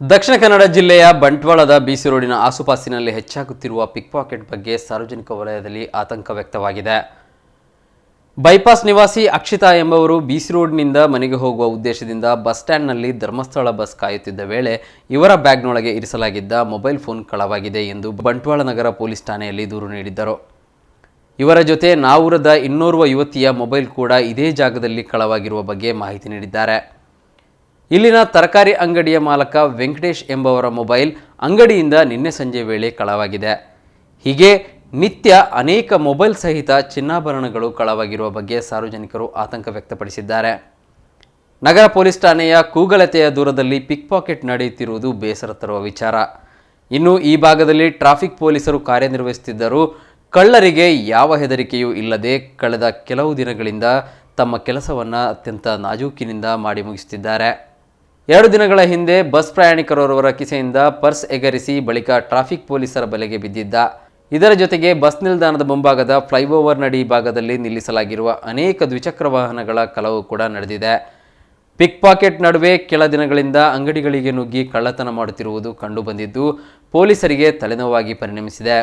ದಕ್ಷಿಣ ಕನ್ನಡ ಜಿಲ್ಲೆಯ ಬಂಟ್ವಾಳದ ಬಿಸಿ ರೋಡಿನ ಆಸುಪಾಸಿನಲ್ಲಿ ಹೆಚ್ಚಾಗುತ್ತಿರುವ ಪಿಕ್ ಪಾಕೆಟ್ ಬಗ್ಗೆ ಸಾರ್ವಜನಿಕ ವಲಯದಲ್ಲಿ ಆತಂಕ ವ್ಯಕ್ತವಾಗಿದೆ. ಬೈಪಾಸ್ ನಿವಾಸಿ ಅಕ್ಷಿತಾ ಎಂಬವರು ಬಿಸಿ ರೋಡ್ನಿಂದ ಮನೆಗೆ ಹೋಗುವ ಉದ್ದೇಶದಿಂದ ಬಸ್ ಸ್ಟ್ಯಾಂಡ್ನಲ್ಲಿ ಧರ್ಮಸ್ಥಳ ಬಸ್ ಕಾಯುತ್ತಿದ್ದ ವೇಳೆ ಇವರ ಬ್ಯಾಗ್ನೊಳಗೆ ಇರಿಸಲಾಗಿದ್ದ ಮೊಬೈಲ್ ಫೋನ್ ಕಳವಾಗಿದೆ ಎಂದು ಬಂಟ್ವಾಳ ನಗರ ಪೊಲೀಸ್ ಠಾಣೆಯಲ್ಲಿ ದೂರು ನೀಡಿದ್ದರು. ಇವರ ಜೊತೆ ನಾವೂರದ ಇನ್ನೋರ್ವ ಯುವತಿಯ ಮೊಬೈಲ್ ಕೂಡ ಇದೇ ಜಾಗದಲ್ಲಿ ಕಳವಾಗಿರುವ ಬಗ್ಗೆ ಮಾಹಿತಿ ನೀಡಿದ್ದಾರೆ. ಇಲ್ಲಿನ ತರಕಾರಿ ಅಂಗಡಿಯ ಮಾಲಕ ವೆಂಕಟೇಶ್ ಎಂಬವರ ಮೊಬೈಲ್ ಅಂಗಡಿಯಿಂದ ನಿನ್ನೆ ಸಂಜೆ ವೇಳೆ ಕಳವಾಗಿದೆ. ಹೀಗೆ ನಿತ್ಯ ಅನೇಕ ಮೊಬೈಲ್ ಸಹಿತ ಚಿನ್ನಾಭರಣಗಳು ಕಳವಾಗಿರುವ ಬಗ್ಗೆ ಸಾರ್ವಜನಿಕರು ಆತಂಕ ವ್ಯಕ್ತಪಡಿಸಿದ್ದಾರೆ. ನಗರ ಪೊಲೀಸ್ ಠಾಣೆಯ ಕೂಗಳತೆಯ ದೂರದಲ್ಲಿ ಪಿಕ್ ಪಾಕೆಟ್ ನಡೆಯುತ್ತಿರುವುದು ಬೇಸರ ತರುವ ವಿಚಾರ. ಇನ್ನು ಈ ಭಾಗದಲ್ಲಿ ಟ್ರಾಫಿಕ್ ಪೊಲೀಸರು ಕಾರ್ಯನಿರ್ವಹಿಸುತ್ತಿದ್ದರೂ ಕಳ್ಳರಿಗೆ ಯಾವ ಹೆದರಿಕೆಯೂ ಇಲ್ಲದೆ ಕಳೆದ ಕೆಲವು ದಿನಗಳಿಂದ ತಮ್ಮ ಕೆಲಸವನ್ನು ಅತ್ಯಂತ ನಾಜೂಕಿನಿಂದ ಮಾಡಿ ಮುಗಿಸುತ್ತಿದ್ದಾರೆ. ಎರಡು ದಿನಗಳ ಹಿಂದೆ ಬಸ್ ಪ್ರಯಾಣಿಕರೋರ್ವರ ಕಿಸೆಯಿಂದ ಪರ್ಸ್ ಎಗರಿಸಿ ಬಳಿಕ ಟ್ರಾಫಿಕ್ ಪೊಲೀಸರ ಬಲೆಗೆ ಬಿದ್ದಿದ್ದ. ಇದರ ಜೊತೆಗೆ ಬಸ್ ನಿಲ್ದಾಣದ ಮುಂಭಾಗದ ಫ್ಲೈಓವರ್ ನಡಿ ಭಾಗದಲ್ಲಿ ನಿಲ್ಲಿಸಲಾಗಿರುವ ಅನೇಕ ದ್ವಿಚಕ್ರ ವಾಹನಗಳ ಕಲವು ಕೂಡ ನಡೆದಿದೆ. ಪಿಕ್ ಪಾಕೆಟ್ ನಡುವೆ ಕೆಲ ದಿನಗಳಿಂದ ಅಂಗಡಿಗಳಿಗೆ ನುಗ್ಗಿ ಕಳ್ಳತನ ಮಾಡುತ್ತಿರುವುದು ಕಂಡುಬಂದಿದ್ದು ಪೊಲೀಸರಿಗೆ ತಲೆನೋವಾಗಿ ಪರಿಣಮಿಸಿದೆ.